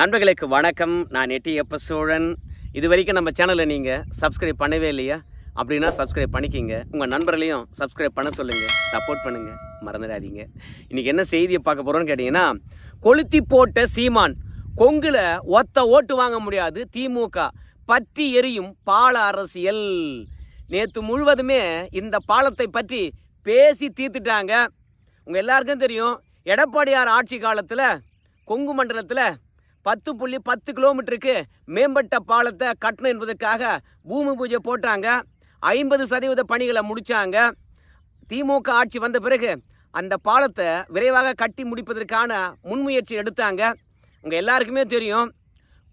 நண்பர்களுக்கு வணக்கம். நான் நெட்டி எப்ப சோழன். இது வரைக்கும் நம்ம சேனலை நீங்கள் சப்ஸ்கிரைப் பண்ணவே இல்லையா? அப்படின்னா சப்ஸ்கிரைப் பண்ணிக்கிங்க. உங்கள் நண்பர்களையும் சப்ஸ்கிரைப் பண்ண சொல்லுங்கள் சப்போர்ட் பண்ணுங்கள் மறந்துடாதீங்க. இன்றைக்கி என்ன செய்தியை பார்க்க போகிறோன்னு கேட்டிங்கன்னா கொளுத்தி போட்ட சீமான் கொங்குல ஒத்த ஓட்டு வாங்க முடியாது. திமுக பற்றி எரியும் பால அரசியல். நேற்று முழுவதுமே இந்த பாலத்தை பற்றி பேசி தீர்த்துட்டாங்க. உங்கள் எல்லாருக்கும் தெரியும் எடப்பாடியார் ஆட்சி காலத்தில் கொங்கு மண்டலத்தில் பத்து புள்ளி பத்து கிலோமீட்டருக்கு மேம்பட்ட பாலத்தை கட்டணும் என்பதற்காக பூமி பூஜை போட்டாங்க. ஐம்பது சதவீத பணிகளை முடித்தாங்க திமுக ஆட்சி வந்த பிறகு அந்த பாலத்தை விரைவாக கட்டி முடிப்பதற்கான முன்முயற்சி எடுத்தாங்க. உங்கள் எல்லாருக்குமே தெரியும்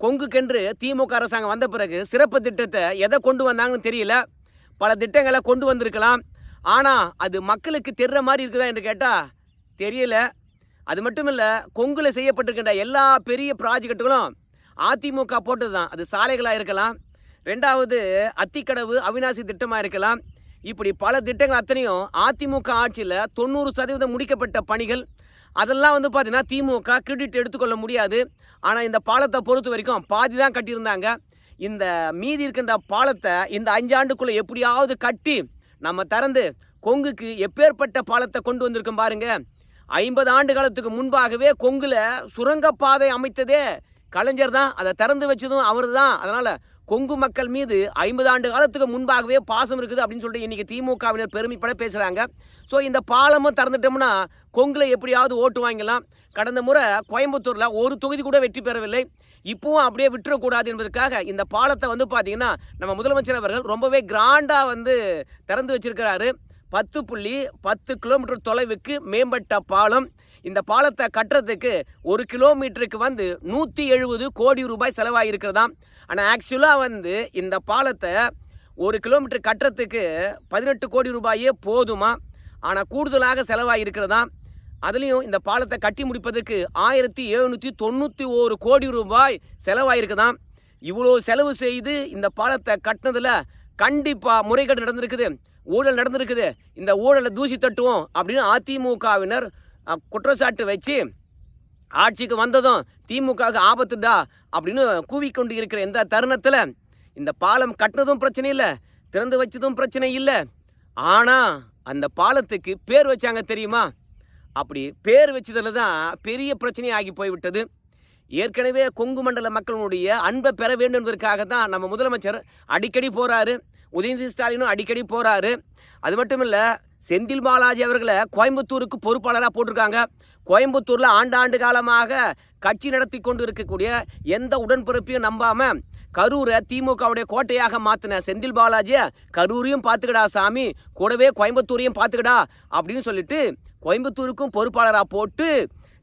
கொங்குக்கென்று திமுக அரசாங்கம் வந்த பிறகு சிறப்பு திட்டத்தை எதை கொண்டு வந்தாங்கன்னு தெரியல. பல திட்டங்களை கொண்டு வந்திருக்கலாம். ஆனால் அது மக்களுக்கு தெரிகிற மாதிரி இருக்குதா என்று கேட்டால் தெரியல. அது மட்டும் இல்லை கொங்கில் செய்யப்பட்டிருக்கின்ற எல்லா பெரிய ப்ராஜெக்ட்டுகளும் அதிமுக போட்டது தான் அது சாலைகளாக இருக்கலாம் ரெண்டாவது அத்திக்கடவு அவிநாசி திட்டமாக இருக்கலாம். இப்படி பல திட்டங்கள் அத்தனையும் அதிமுக ஆட்சியில் தொண்ணூறு சதவீதம் முடிக்கப்பட்ட பணிகள். அதெல்லாம் வந்து பார்த்தீங்கன்னா திமுக கிரெடிட் எடுத்துக்கொள்ள முடியாது. ஆனால் இந்த பாலத்தை பொறுத்த வரைக்கும் பாதி தான் கட்டியிருந்தாங்க. இந்த மீதி இருக்கின்ற பாலத்தை இந்த அஞ்சாண்டுக்குள்ளே எப்படியாவது கட்டி நம்ம திறந்து கொங்குக்கு எப்பேற்பட்ட பாலத்தை கொண்டு வந்திருக்கோம் பாருங்கள் ஐம்பது ஆண்டு காலத்துக்கு முன்பாகவே கொங்குல சுரங்கப்பாதை அமைத்ததே கலைஞர் தான். அதை திறந்து வச்சதும் அவர் தான். அதனால் கொங்கு மக்கள் மீது ஐம்பது ஆண்டு காலத்துக்கு முன்பாகவே பாசம் இருக்குது அப்படின்னு சொல்லிட்டு இன்றைக்கி திமுகவினர் பெருமைப்பட பேசுகிறாங்க ஸோ இந்த பாலமும் திறந்துட்டோம்னா கொங்குல எப்படியாவது ஓட்டு வாங்கலாம் கடந்த முறை கோயம்புத்தூரில் ஒரு தொகுதி கூட வெற்றி பெறவில்லை. இப்பவும் அப்படியே விட்டுறக்கூடாது என்பதற்காக இந்த பாலத்தை வந்து பார்த்திங்கன்னா நம்ம முதலமைச்சர் அவர்கள் ரொம்பவே கிராண்டாக வந்து திறந்து வச்சிருக்கிறாரு. பத்து புள்ளி பத்து கிலோமீட்டர் தொலைவுக்கு மேம்பட்ட பாலம். இந்த பாலத்தை கட்டுறதுக்கு ஒரு கிலோமீட்டருக்கு வந்து நூற்றி எழுபது கோடி ரூபாய் செலவாகிருக்கிறதாம் ஆனால் ஆக்சுவலாக வந்து இந்த பாலத்தை ஒரு கிலோமீட்டர் கட்டுறதுக்கு பதினெட்டு கோடி ரூபாயே போதுமா? ஆனால் கூடுதலாக செலவாகிருக்கிறதாம் அதுலேயும் இந்த பாலத்தை கட்டி முடிப்பதற்கு ஆயிரத்தி எழுநூற்றி தொண்ணூற்றி ஒரு கோடி ரூபாய் செலவாகிருக்குதாம் இவ்வளோ செலவு செய்து இந்த பாலத்தை கட்டினதில் கண்டிப்பாக முறைகேடு நடந்திருக்குது. ஊழல் நடந்திருக்குது. இந்த ஊழலை தூசி தட்டுவோம் அப்படின்னு அதிமுகவினர் குற்றச்சாட்டு வச்சு ஆட்சிக்கு வந்ததும் திமுகவுக்கு ஆபத்துதா அப்படின்னு கூவிக்கொண்டு இருக்கிற இந்த தருணத்தில் இந்த பாலம் கட்டினதும் பிரச்சனை இல்லை திறந்து வச்சதும் பிரச்சனை இல்லை. ஆனால் அந்த பாலத்துக்கு பேர் வச்சாங்க தெரியுமா? அப்படி பேர் வச்சதில் தான் பெரிய பிரச்சனை ஆகி போய்விட்டது. ஏற்கனவே கொங்கு மண்டல மக்களுடைய அன்பை பெற வேண்டும் என்பதற்காக தான் நம்ம முதலமைச்சர் அடிக்கடி போகிறாரு உதயநிதி ஸ்டாலினும் அடிக்கடி போகிறாரு அது மட்டும் இல்லை செந்தில் பாலாஜி அவர்களை கோயம்புத்தூருக்கு பொறுப்பாளராக போட்டிருக்காங்க. கோயம்புத்தூரில் ஆண்டாண்டு காலமாக கட்சி நடத்தி கொண்டு இருக்கக்கூடிய எந்த உடன்பிறப்பையும் நம்பாமல் கரூரை திமுகவுடைய கோட்டையாக மாற்றின செந்தில் பாலாஜியை கரூரையும் பார்த்துக்கடா சாமி கூடவே கோயம்புத்தூரையும் பார்த்துக்கடா அப்படின்னு சொல்லிட்டு கோயம்புத்தூருக்கும் பொறுப்பாளராக போட்டு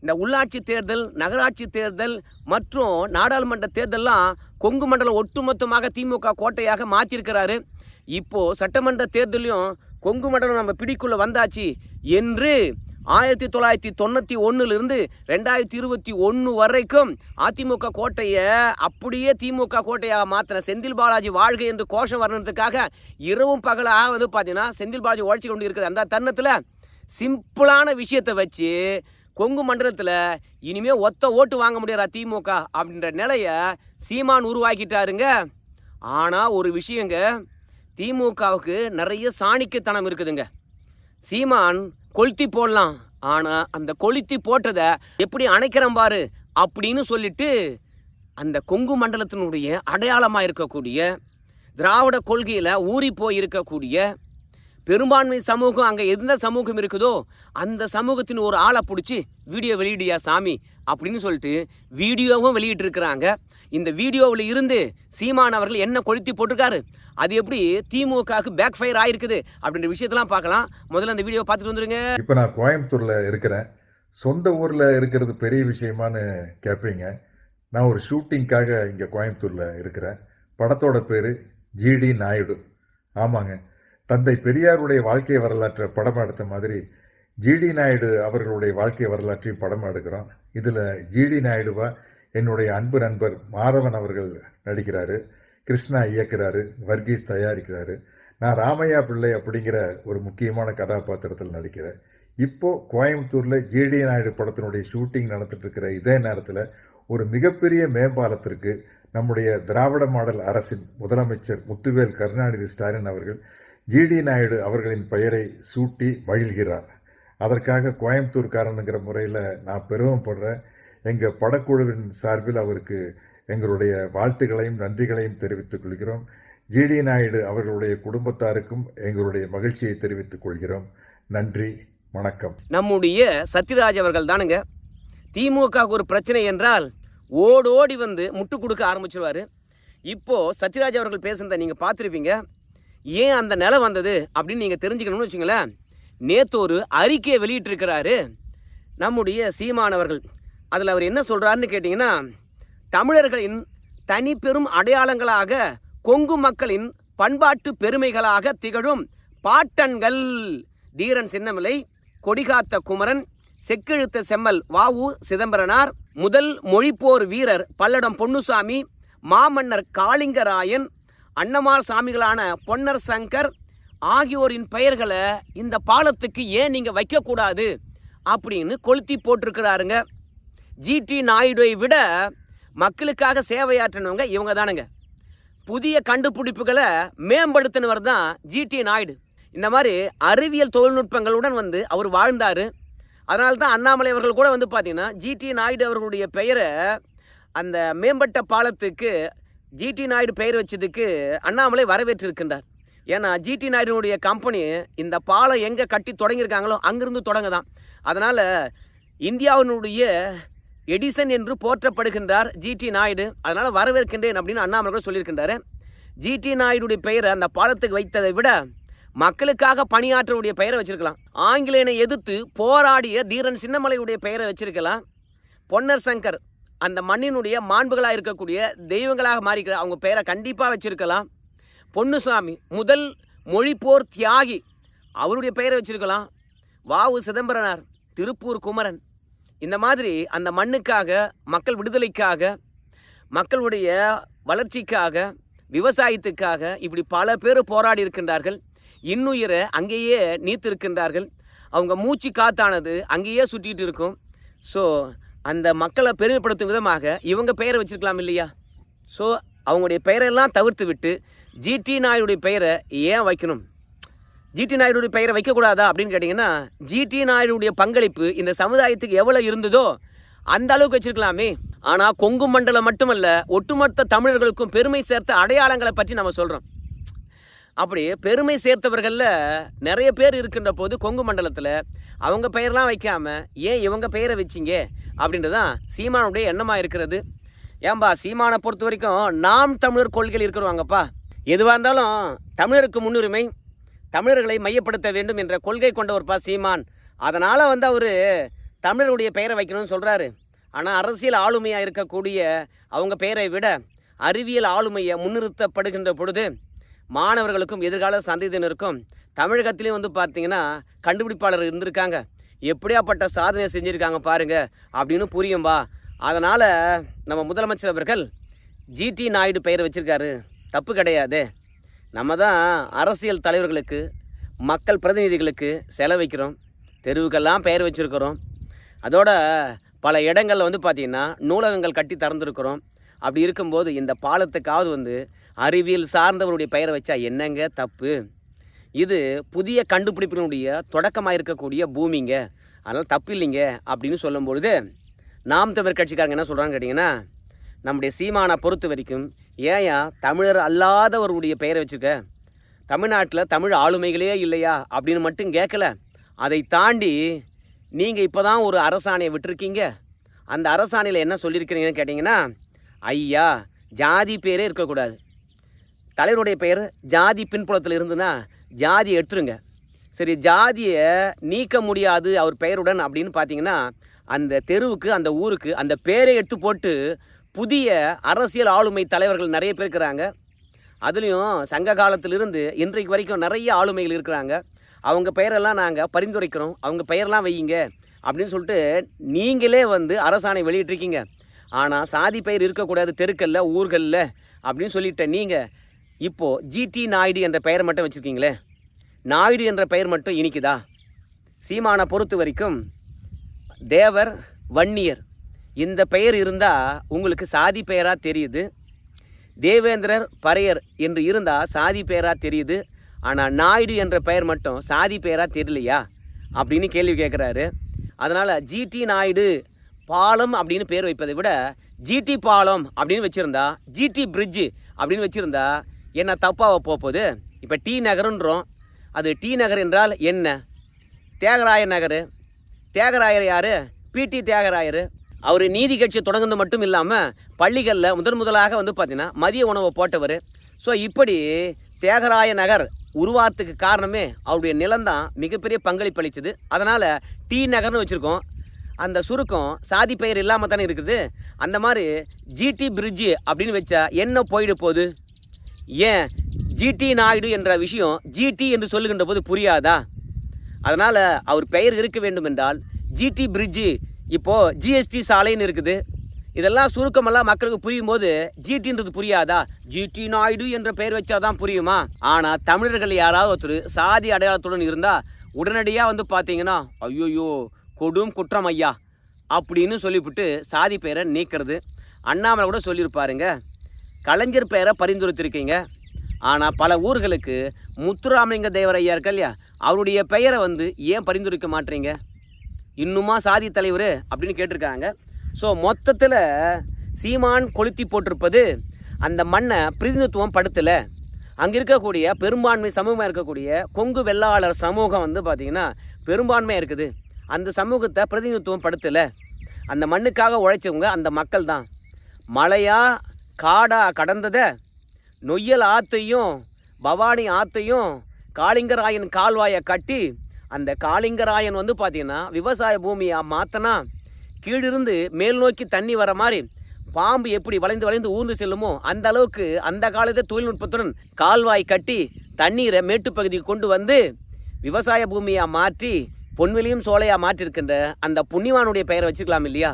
இந்த உள்ளாட்சி தேர்தல் நகராட்சி தேர்தல் மற்றும் நாடாளுமன்ற தேர்தல்லாம் கொங்கு மண்டலம் ஒட்டுமொத்தமாக திமுக கோட்டையாக மாற்றிருக்கிறாரு இப்போது சட்டமன்ற தேர்தலையும் கொங்கு மண்டலம் நம்ம பிடிக்குள்ளே வந்தாச்சு என்று ஆயிரத்தி தொள்ளாயிரத்தி தொண்ணூற்றி ஒன்றுலேருந்து ரெண்டாயிரத்தி இருபத்தி ஒன்று வரைக்கும் அதிமுக கோட்டையை அப்படியே திமுக கோட்டையாக மாற்றின செந்தில் பாலாஜி வாழ்க என்று கோஷம் வர்ணத்துக்காக இரவும் பகலாக வந்து பார்த்தீங்கன்னா செந்தில் பாலாஜி உழைச்சி கொண்டு இருக்கிற அந்த தருணத்தில் சிம்பிளான விஷயத்தை வச்சு கொங்கு மண்டலத்தில் இனிமேல் ஒத்த ஓட்டு வாங்க முடியாதா திமுக அப்படின்ற நிலையை சீமான் உருவாக்கிட்டாருங்க. ஆனால் ஒரு விஷயங்க திமுகவுக்கு நிறைய சாணிக்கத்தனம் இருக்குதுங்க. சீமான் கொளுத்தி போடலாம். ஆனால் அந்த கொளுத்தி போட்டதை எப்படி அணைக்கிறோம் பாரு அப்படின்னு சொல்லிட்டு அந்த கொங்கு மண்டலத்தினுடைய அடையாளமாக இருக்கக்கூடிய திராவிட கொள்கையில் ஊறி போய் இருக்கக்கூடிய பெரும்பான்மை சமூகம் அங்கே எந்த சமூகம் இருக்குதோ அந்த சமூகத்தின் ஒரு ஆளை பிடிச்சி வீடியோ வெளியிடியா சாமி? அப்படின்னு சொல்லிட்டு வீடியோவும் வெளியிட்டிருக்கிறாங்க. இந்த வீடியோவில் இருந்து சீமான் அவர்கள் என்ன கொளுத்தி போட்டிருக்காரு? அது எப்படி திமுகவுக்கு பேக் ஃபயர் ஆயிருக்குது? அப்படின்ற விஷயத்தெல்லாம் பார்க்கலாம். முதல்ல அந்த வீடியோ பார்த்துட்டு வந்துருங்க. இப்போ நான் கோயம்புத்தூரில் இருக்கிறேன். சொந்த ஊரில் இருக்கிறது பெரிய விஷயமான்னு கேட்பீங்க நான் ஒரு ஷூட்டிங்க்காக இங்கே கோயம்புத்தூரில் இருக்கிறேன். படத்தோட பேர் ஜிடி நாயுடு. ஆமாங்க. தந்தை பெரியாருடைய வாழ்க்கை வரலாற்றை படம் எடுத்த மாதிரி ஜிடி நாயுடு அவர்களுடைய வாழ்க்கை வரலாற்றையும் படம் எடுக்கிறோம். இதில் ஜிடி நாயுடுவா என்னுடைய அன்பு நண்பர் மாதவன் அவர்கள் நடிக்கிறாரு கிருஷ்ணா இயக்கிறாரு வர்கீஸ் தயாரிக்கிறாரு. நான் ராமையா பிள்ளை அப்படிங்கிற ஒரு முக்கியமான கதாபாத்திரத்தில் நடிக்கிறேன். இப்போது கோயம்புத்தூரில் ஜிடி நாயுடு படத்தினுடைய ஷூட்டிங் நடந்துட்டு இருக்கிற இதே நேரத்தில் ஒரு மிகப்பெரிய மேம்பாலத்திற்கு நம்முடைய திராவிட மாடல் அரசின் முதலமைச்சர் முத்துவேல் கருணாநிதி ஸ்டாலின் அவர்கள் ஜிடி நாயுடு அவர்களின் பெயரை சூட்டி மகிழ்கிறார். அதற்காக கோயம்புத்தூர்காரனுங்கிற முறையில் நான் பெருமைப்படுறேன். எங்கள் படக்குழுவின் சார்பில் அவருக்கு எங்களுடைய வாழ்த்துக்களையும் நன்றிகளையும் தெரிவித்துக் கொள்கிறோம். ஜிடி நாயுடு அவர்களுடைய குடும்பத்தாருக்கும் எங்களுடைய மகிழ்ச்சியை தெரிவித்துக் கொள்கிறோம். நன்றி வணக்கம். நம்முடைய சத்யராஜ் அவர்கள் தானுங்க. திமுகவுக்கு ஒரு பிரச்சனை என்றால் ஓடோடி வந்து முட்டு கொடுக்க ஆரம்பிச்சிருவார். இப்போது சத்யராஜ் அவர்கள் பேசுனதை நீங்கள் பார்த்துருப்பீங்க. ஏன் அந்த நிலை வந்தது அப்படின்னு நீங்கள் தெரிஞ்சுக்கணும்னு வச்சுங்களேன். நேற்று ஒரு அறிக்கையை வெளியிட்டிருக்கிறாரு. நம்முடைய சீமானவர்கள் அதில் அவர் என்ன சொல்கிறாருன்னு கேட்டிங்கன்னா தமிழர்களின் தனிப்பெரும் அடையாளங்களாக கொங்கு மக்களின் பண்பாட்டு பெருமைகளாக திகழும் பாட்டன்கள். தீரன் சின்னமலை கொடிகாத்த குமரன் செக்கெழுத்த செம்மல் வாவு சிதம்பரனார் முதல் மொழிப்போர் வீரர் பல்லடம் பொன்னுசாமி மாமன்னர் காளிங்கராயன் அன்னமார் சாமிகளான பொன்னர் சங்கர் ஆகியோரின் பெயர்களை இந்த பாலத்துக்கு ஏன் நீங்கள் வைக்கக்கூடாது? அப்படின்னு கொளுத்தி போட்டிருக்கிறாருங்க. ஜிடி நாயுடுவை விட மக்களுக்காக சேவையாற்றினவங்க இவங்க தானுங்க. புதிய கண்டுபிடிப்புகளை மேம்படுத்தினவர் தான் ஜிடி நாயுடு. இந்த மாதிரி அறிவியல் தொழில்நுட்பங்களுடன் வந்து அவர் வாழ்ந்தார். அதனால தான் அண்ணாமலை அவர்கள் கூட வந்து பார்த்திங்கன்னா ஜிடி நாயுடு அவர்களுடைய பெயரை அந்த மேம்பட்ட பாலத்துக்கு ஜிடி நாயுடு பெயர் வச்சதுக்கு அண்ணாமலை வரவேற்றிருக்கின்றார். ஏன்னா ஜிடி நாயுடுனுடைய கம்பெனி இந்த பாலம் எங்கே கட்டி தொடங்கியிருக்காங்களோ அங்கேருந்து தொடங்க தான் அதனால் இந்தியாவினுடைய எடிசன் என்று போற்றப்படுகின்றார் ஜிடி நாயுடு. அதனால் வரவேற்கின்றேன் அப்படின்னு அண்ணாமலை கூட சொல்லியிருக்கின்றாரு. ஜிடி நாயுடுடைய பெயரை அந்த பாலத்துக்கு வைத்ததை விட மக்களுக்காக பணியாற்றவுடைய பெயரை வச்சிருக்கலாம். ஆங்கிலேயனை எதிர்த்து போராடிய தீரன் சின்னமலையுடைய பெயரை வச்சிருக்கலாம். பொன்னர் சங்கர் அந்த மண்ணினுடைய மாண்புகளாக இருக்கக்கூடிய தெய்வங்களாக மாறிக்கிற அவங்க பெயரை கண்டிப்பாக வச்சிருக்கலாம். பொன்னுசாமி முதல் மொழிப்போர் தியாகி அவருடைய பெயரை வச்சிருக்கலாம். வாவு சிதம்பரனார் திருப்பூர் குமரன் இந்த மாதிரி அந்த மண்ணுக்காக மக்கள் விடுதலைக்காக மக்களுடைய வளர்ச்சிக்காக விவசாயத்துக்காக இப்படி பல பேர் போராடி இருக்கின்றார்கள். இன்னுயிரை அங்கேயே நீத்திருக்கின்றார்கள். அவங்க மூச்சு காத்தானது அங்கேயே சுற்றிட்டு இருக்கும். ஸோ அந்த மக்களை பெருமைப்படுத்தும் விதமாக இவங்க பெயரை வச்சுருக்கலாம் இல்லையா? ஸோ அவங்களுடைய பெயரெல்லாம் தவிர்த்து விட்டு ஜிடி நாயுடைய பெயரை ஏன் வைக்கணும்? ஜிடி நாயுடைய பெயரை வைக்கக்கூடாதா அப்படின்னு கேட்டிங்கன்னா ஜிடி நாயுடைய பங்களிப்பு இந்த சமுதாயத்துக்கு எவ்வளோ இருந்ததோ அந்த அளவுக்கு வச்சிருக்கலாமே. ஆனால் கொங்கு மண்டலம் மட்டுமல்ல ஒட்டுமொத்த தமிழர்களுக்கும் பெருமை சேர்த்த அடையாளங்களை பற்றி நம்ம சொல்கிறோம் அப்படி பெருமை சேர்த்தவர்களில் நிறைய பேர் இருக்கின்ற போது கொங்கு மண்டலத்தில் அவங்க பெயர்லாம் வைக்காமல் ஏன் இவங்க பெயரை வச்சிங்க? அப்படின்றது தான் சீமானுடைய எண்ணமாக இருக்கிறது. ஏன்பா சீமானை பொறுத்த வரைக்கும் நாம் தமிழர் கொள்கையில் இருக்கிறவங்கப்பா. எதுவாக இருந்தாலும் தமிழருக்கு முன்னுரிமை தமிழர்களை மையப்படுத்த வேண்டும் என்ற கொள்கை கொண்டவர்ப்பா சீமான். அதனால் வந்து அவர் தமிழருடைய பெயரை வைக்கணும்னு சொல்கிறாரு ஆனால் அரசியல் ஆளுமையாக இருக்கக்கூடிய அவங்க பெயரை விட அறிவியல் ஆளுமையை முன்னிறுத்தப்படுகின்ற பொழுது மாணவர்களுக்கும் எதிர்கால சந்ததியினருக்கும் தமிழகத்திலையும் வந்து பார்த்தீங்கன்னா கண்டுபிடிப்பாளர் இருந்திருக்காங்க. எப்படியாப்பட்ட சாதனை செஞ்சுருக்காங்க பாருங்கள் அப்படின்னு புரியும் வா. அதனால் நம்ம முதலமைச்சர் அவர்கள் ஜிடி நாயுடு பெயர் வச்சிருக்காரு. தப்பு கிடையாது. நம்ம தான் அரசியல் தலைவர்களுக்கு மக்கள் பிரதிநிதிகளுக்கு செலவைக்கிறோம் தெருவுக்கெல்லாம் பெயர் வச்சுருக்கிறோம். அதோட பல இடங்களில் வந்து பார்த்திங்கன்னா நூலகங்கள் கட்டி திறந்துருக்கிறோம். அப்படி இருக்கும்போது இந்த பாலத்துக்காவது வந்து அறிவியல் சார்ந்தவருடைய பெயரை வச்சா என்னங்க தப்பு? இது புதிய கண்டுபிடிப்பினுடைய தொடக்கமாக இருக்கக்கூடிய பூமிங்க. அதனால் தப்பு இல்லைங்க அப்படின்னு சொல்லும்பொழுது நாம் தமிழ் கட்சிக்காரங்க என்ன சொல்கிறாங்கன்னு கேட்டிங்கன்னா நம்முடைய சீமானை பொறுத்த வரைக்கும் ஏயா தமிழர் அல்லாதவருடைய பெயரை வச்சுக்க தமிழ்நாட்டில் தமிழ் ஆளுமைகளே இல்லையா அப்படின்னு மட்டும் கேட்கல. அதை தாண்டி நீங்கள் இப்போ தான் ஒரு அரசாணையை விட்டுருக்கீங்க. அந்த அரசாணையில் என்ன சொல்லியிருக்கிறீங்கன்னு கேட்டிங்கன்னா ஐயா ஜாதி பேரே இருக்கக்கூடாது. தலைவருடைய பெயர் ஜாதி பின்புலத்தில் இருந்துன்னா ஜாதியை எடுத்துருங்க. சரி ஜாதியை நீக்க முடியாது அவர் பெயருடன் அப்படின்னு பார்த்தீங்கன்னா அந்த தெருவுக்கு அந்த ஊருக்கு அந்த பேரை எடுத்து போட்டு புதிய அரசியல் ஆளுமை தலைவர்கள் நிறைய பேர் இருக்கிறாங்க. அதுலேயும் சங்க காலத்திலிருந்து இன்றைக்கு வரைக்கும் நிறைய ஆளுமைகள் இருக்கிறாங்க. அவங்க பெயரெல்லாம் நாங்கள் பரிந்துரைக்கிறோம். அவங்க பெயரெல்லாம் வையுங்க அப்படின்னு சொல்லிட்டு நீங்களே வந்து அரசாணை வெளியிட்டிருக்கீங்க. ஆனால் சாதி பெயர் இருக்கக்கூடாது தெருக்களில் ஊர்களில் அப்படின்னு சொல்லிட்ட நீங்கள் இப்போது ஜிடி நாயுடு என்ற பெயரை மட்டும் வச்சுருக்கீங்களே. நாயுடு என்ற பெயர் மட்டும் இனிக்குதா? சீமானை பொறுத்த வரைக்கும் தேவர் வன்னியர் இந்த பெயர் இருந்தால் உங்களுக்கு சாதி பெயராக தெரியுது. தேவேந்திரர் பறையர் என்று இருந்தால் சாதி பெயராக தெரியுது. ஆனால் நாயுடு என்ற பெயர் மட்டும் சாதி பெயராக தெரியலையா? அப்படின்னு கேள்வி கேட்குறாரு அதனால் ஜிடி நாயுடு பாலம் அப்படின்னு பேர் வைப்பதை விட ஜிடி பாலம் அப்படின்னு வச்சுருந்தா ஜிடி பிரிட்ஜு அப்படின்னு வச்சுருந்தா என்ன தப்பாக போகுது? இப்போ டி நகருன்றோம். அது டி நகர் என்றால் என்ன? தியாகராய நகர். தியாகராயர் யார்? பிடி தியாகராயர். அவர் நீதி கட்சி தொடங்குனது மட்டும் இல்லாமல் பள்ளிகளில் முதன் முதலாக வந்து பார்த்திங்கன்னா மதிய உணவை போட்டவர். ஸோ இப்படி தேகராய நகர் உருவாரத்துக்கு காரணமே அவருடைய நிலம்தான் மிகப்பெரிய பங்களிப்பு அளிச்சது. அதனால் டி நகர்னு வச்சுருக்கோம். அந்த சுருக்கம் சாதி பெயர் இல்லாமல் தானே இருக்குது. அந்த மாதிரி ஜிடி பிரிட்ஜு அப்படின்னு வச்சா என்ன போயிடு போகுது? ஏன் ஜிடி நாயுடு என்ற விஷயம் ஜிடி என்று சொல்லுகின்ற போது புரியாதா? அதனால் அவர் பெயர் இருக்க வேண்டும் என்றால் ஜிடி பிரிட்ஜு இப்போது ஜிஎஸ்டி சாலைன்னு இருக்குது. இதெல்லாம் சுருக்கமெல்லாம் மக்களுக்கு புரியும் போது ஜிடின்றது புரியாதா? ஜிடி நாயுடு என்ற பெயர் வச்சாதான் புரியுமா? ஆனால் தமிழர்கள் யாராவது ஒருத்தர் சாதி அடையாளத்துடன் இருந்தால் உடனடியாக வந்து பார்த்தீங்கன்னா ஐயோயோ கொடும் குற்றம் ஐயா அப்படின்னு சொல்லிவிட்டு சாதி பெயரை நீக்கிறது. அண்ணாமலை கூட சொல்லியிருப்பாருங்க. கலைஞர் பெயரை பரிந்துரைத்திருக்கீங்க. ஆனால் பல ஊர்களுக்கு முத்துராமலிங்க தேவர் ஐயா இருக்கா இல்லையா? அவருடைய பெயரை வந்து ஏன் பரிந்துரைக்க மாட்டீங்க? இன்னுமா சாதி தலைவர் அப்படின்னு கேட்டிருக்காங்க. ஸோ மொத்தத்தில் சீமான் கொளுத்தி போட்டிருப்பது அந்த மண்ணை பிரதிநிதித்துவம் படுத்தலை. அங்கே இருக்கக்கூடிய பெரும்பான்மை சமூகமாக இருக்கக்கூடிய கொங்கு வெள்ளாளர் சமூகம் வந்து பார்த்திங்கன்னா பெரும்பான்மையாக இருக்குது. அந்த சமூகத்தை பிரதிநிதித்துவம் படுத்தலை. அந்த மண்ணுக்காக உழைச்சவங்க அந்த மக்கள் தான். மழையாக காடாக கடந்ததை நொய்யல் ஆற்றையும் பவானி ஆற்றையும் காளிங்கராயன் கால்வாயை கட்டி அந்த காளிங்கராயன் வந்து பார்த்தீங்கன்னா விவசாய பூமியை மாற்றினா கீழிருந்து மேல் நோக்கி தண்ணி வர மாதிரி பாம்பு எப்படி வளைந்து வளைந்து ஊர்ந்து செல்லுமோ அந்த அளவுக்கு அந்த காலத்தை தொழில்நுட்பத்துடன் கால்வாய் கட்டி தண்ணீரை மேட்டுப்பகுதிக்கு கொண்டு வந்து விவசாய பூமியாக மாற்றி பொன்விலையும் சோலையாக மாற்றிருக்கின்ற அந்த புண்ணியவானுடைய பெயரை வச்சுக்கலாம் இல்லையா?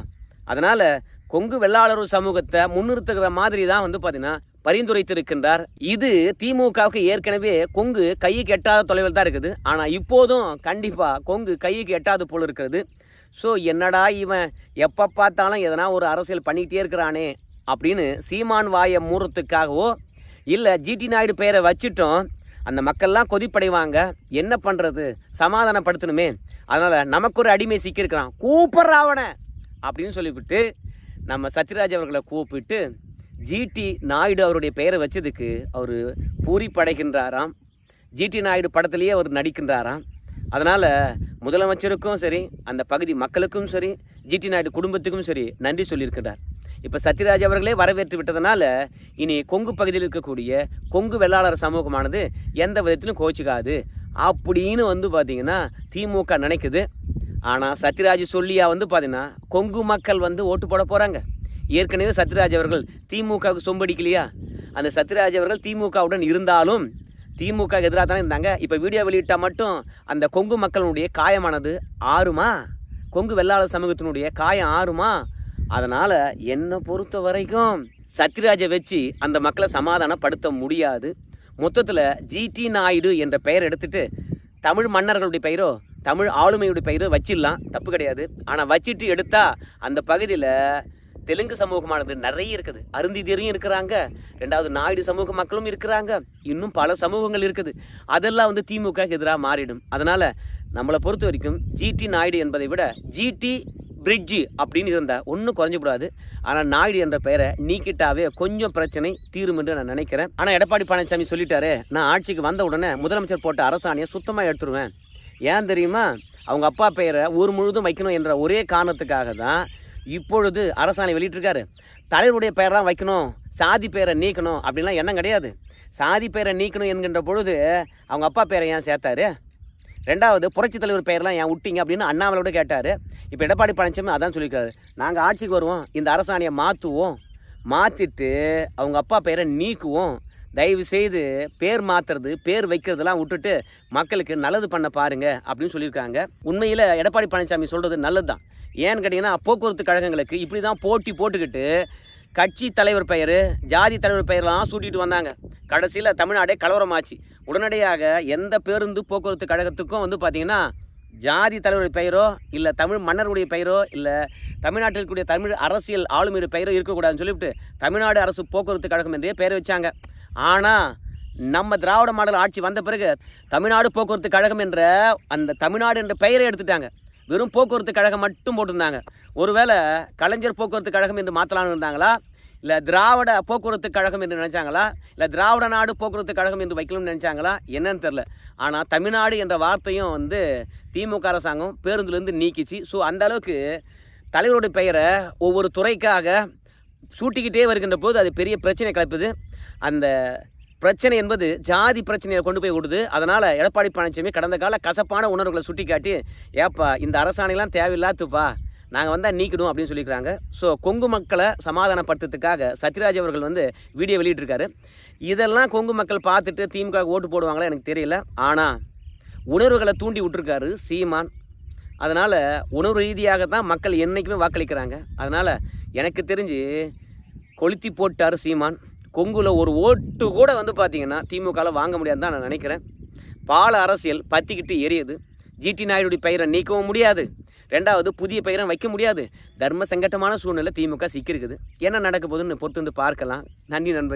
அதனால் கொங்கு வெள்ளாளர் சமூகத்தை முன்னிறுத்துகிற மாதிரி தான் வந்து பார்த்திங்கன்னா பரிந்துரைத்திருக்கின்றார். இது திமுகவுக்கு ஏற்கனவே கொங்கு கைக்கு எட்டாத தொலைவில் தான் இருக்குது. ஆனால் இப்போதும் கண்டிப்பாக கொங்கு கைக்கு எட்டாது போல் இருக்கிறது. ஸோ என்னடா இவன் எப்போ பார்த்தாலும் எதனா ஒரு அரசியல் பண்ணிக்கிட்டே இருக்கிறானே அப்படின்னு சீமான் வாயை மூறத்துக்காகவோ இல்லை ஜிடி நாயுடு பெயரை வச்சுட்டோம் அந்த மக்கள்லாம் கொதிப்படைவாங்க. என்ன பண்ணுறது சமாதானப்படுத்தணுமே. அதனால் நமக்கு ஒரு அடிமை சிக்கியிருக்கிறான். கூப்பிட்றாவன அப்படின்னு சொல்லிவிட்டு நம்ம சத்யராஜ் அவர்களை கூப்பிட்டு ஜிடி நாயுடு அவருடைய பெயரை வச்சதுக்கு அவர் பூரிப்படைகின்றாராம். ஜிடி நாயுடு படத்திலேயே அவர் நடிக்கின்றாராம். அதனால் முதலமைச்சருக்கும் சரி அந்த பகுதி மக்களுக்கும் சரி ஜிடி நாயுடு குடும்பத்துக்கும் சரி நன்றி சொல்லியிருக்கிறார் இப்போ சத்யராஜ் அவர்களே வரவேற்று விட்டதுனால இனி கொங்கு பகுதியில் இருக்கக்கூடிய கொங்கு வெள்ளாளர் சமூகமானது எந்த விதத்திலும் கோச்சிக்காது. அப்படின்னு வந்து பார்த்திங்கன்னா திமுக நினைக்குது. ஆனால் சத்யராஜ் சொல்லியா வந்து பார்த்திங்கன்னா கொங்கு மக்கள் வந்து ஓட்டு போட போகிறாங்க ஏற்கனவே சத்யராஜ் அவர்கள் திமுகவுக்கு சொம்படிக்கலையா? அந்த சத்யராஜ் அவர்கள் திமுகவுடன் இருந்தாலும் திமுக எதிராக தானே இருந்தாங்க. இப்போ வீடியோ வெளியிட்டால் மட்டும் அந்த கொங்கு மக்களுடைய காயமானது ஆறுமா? கொங்கு வெள்ளாளர் சமூகத்தினுடைய காயம் ஆறுமா? அதனால் என்னை பொறுத்த வரைக்கும் சத்யராஜை வச்சு அந்த மக்களை சமாதானப்படுத்த முடியாது. மொத்தத்தில் ஜிடி நாயுடு என்ற பெயர் எடுத்துகிட்டு தமிழ் மன்னர்களுடைய பெயரோ தமிழ் ஆளுமையுடைய பெயரோ வச்சிடலாம். தப்பு கிடையாது. ஆனால் வச்சுட்டு எடுத்தால் அந்த பகுதியில் தெலுங்கு சமூகமானது நிறைய இருக்குது. அருந்திதியரும் இருக்கிறாங்க. ரெண்டாவது நாயுடு சமூக மக்களும் இருக்கிறாங்க. இன்னும் பல சமூகங்கள் இருக்குது. அதெல்லாம் வந்து திமுக எதிராக மாறிடும். அதனால் நம்மளை பொறுத்த வரைக்கும் ஜிடி நாயுடு என்பதை விட ஜிடி பிரிட்ஜு அப்படின்னு இருந்தால் ஒன்றும் குறைஞ்சு ஆனால் நாயுடு என்ற பெயரை நீக்கிட்டாவே கொஞ்சம் பிரச்சனை தீரும் என்று நான் நினைக்கிறேன். ஆனால் எடப்பாடி பழனிசாமி சொல்லிட்டாரு நான் ஆட்சிக்கு வந்த உடனே முதலமைச்சர் போட்ட அரசாணையை சுத்தமாக எடுத்துருவேன். ஏன் தெரியுமா? அவங்க அப்பா பெயரை ஊர் முழுதும் வைக்கணும் என்ற ஒரே காரணத்துக்காக தான் இப்பொழுது அரசாணை வெளியிட்டிருக்காரு. தலைவருடைய பெயரெல்லாம் வைக்கணும் சாதி பெயரை நீக்கணும் அப்படின்லாம் எண்ணம் கிடையாது. சாதி பெயரை நீக்கணும் என்கின்ற பொழுது அவங்க அப்பா பெயரை ஏன் சேர்த்தாரு? ரெண்டாவது புரட்சி தலைவர் பெயர்லாம் ஏன் விட்டீங்க அப்படின்னு அண்ணாமலையோட கேட்டார். இப்போ எடப்பாடி பழனிசாமி அதான் சொல்லியிருக்காரு. நாங்கள் ஆட்சிக்கு வருவோம் இந்த அரசாணையை மாற்றுவோம் மாற்றிட்டு அவங்க அப்பா பெயரை நீக்குவோம். தயவு செய்து பேர் மாற்றுறது பேர் வைக்கிறதெல்லாம் விட்டுட்டு மக்களுக்கு நல்லது பண்ண பாருங்க அப்படின்னு சொல்லியிருக்காங்க. உண்மையில் எடப்பாடி பழனிசாமி சொல்கிறது நல்லது தான் ஏன்னு கேட்டிங்கன்னா போக்குவரத்து கழகங்களுக்கு இப்படி தான் போட்டி போட்டுக்கிட்டு கட்சி தலைவர் பெயர் ஜாதி தலைவர் பெயர்லாம் சூட்டிட்டு வந்தாங்க. கடைசியில் தமிழ்நாடே கலவரமாச்சு. உடனடியாக எந்த பேருந்து போக்குவரத்து கழகத்துக்கும் வந்து பார்த்திங்கன்னா ஜாதி தலைவருடைய பெயரோ இல்லை தமிழ் மன்னருடைய பெயரோ இல்லை தமிழ்நாட்டில் இருக்கக்கூடிய தமிழ் அரசியல் ஆளுமையுடைய பெயரோ இருக்கக்கூடாதுன்னு சொல்லிவிட்டு தமிழ்நாடு அரசு போக்குவரத்து கழகம் என்றே பெயர் வச்சாங்க. ஆனால் நம்ம திராவிட மாடல் ஆட்சி வந்த பிறகு தமிழ்நாடு போக்குவரத்து கழகம் என்ற அந்த தமிழ்நாடு என்ற பெயரை எடுத்துட்டாங்க. வெறும் போக்குவரத்து கழகம் மட்டும் போட்டிருந்தாங்க. ஒருவேளை கலைஞர் போக்குவரத்து கழகம் என்று மாற்றலான்னு இருந்தாங்களா? இல்லை திராவிட போக்குவரத்து கழகம் என்று நினச்சாங்களா? இல்லை திராவிட நாடு போக்குவரத்து கழகம் என்று வைக்கணும்னு நினச்சாங்களா? என்னன்னு தெரில ஆனால் தமிழ்நாடு என்ற வார்த்தையும் வந்து திமுக அரசாங்கம் பேருந்துலேருந்து நீக்கிச்சு. ஸோ அந்த அளவுக்கு தலைவருடைய பெயரை ஒவ்வொரு துறைக்காக சூட்டிக்கிட்டே வருகின்ற போது அது பெரிய பிரச்சனை கிளப்புது. அந்த பிரச்சனை என்பது ஜாதி பிரச்சனையை கொண்டு போய் விடுது அதனால் எடப்பாடி பழனிசாமி கடந்த கால கசப்பான உணர்வுகளை சுட்டிக்காட்டி ஏப்பா இந்த அரசாணைலாம் தேவையில்லாத்துப்பா நாங்கள் வந்தால் நீக்கிடும் அப்படின்னு சொல்லிக்கிறாங்க ஸோ கொங்கு மக்களை சமாதானப்படுத்துறதுக்காக சத்யராஜ் அவர்கள் வந்து வீடியோ வெளியிட்டிருக்காரு. இதெல்லாம் கொங்கு மக்கள் பார்த்துட்டு திமுக ஓட்டு போடுவாங்களா எனக்கு தெரியல. ஆனால் உணர்வுகளை தூண்டி விட்டுருக்காரு சீமான். அதனால் உணர்வு ரீதியாக தான் மக்கள் என்றைக்குமே வாக்களிக்கிறாங்க. அதனால் எனக்கு தெரிஞ்சு கொளுத்தி போட்டார் சீமான். கொங்குல ஒரு ஓட்டு கூட வந்து பார்த்தீங்கன்னா திமுகவில் வாங்க முடியாதுன்னு தான் நான் நினைக்கிறேன். பால அரசியல் பற்றிக்கிட்டு எரியுது. ஜிடி நாயுடைய பெயரை நீக்கவும் முடியாது. ரெண்டாவது புதிய பெயரை வைக்க முடியாது. தர்ம சங்கட்டமான சூழ்நிலை திமுக சிக்கியிருக்குது. என்ன நடக்க போகுதுன்னு பொறுத்து வந்து பார்க்கலாம். நன்றி நண்பர்கள்.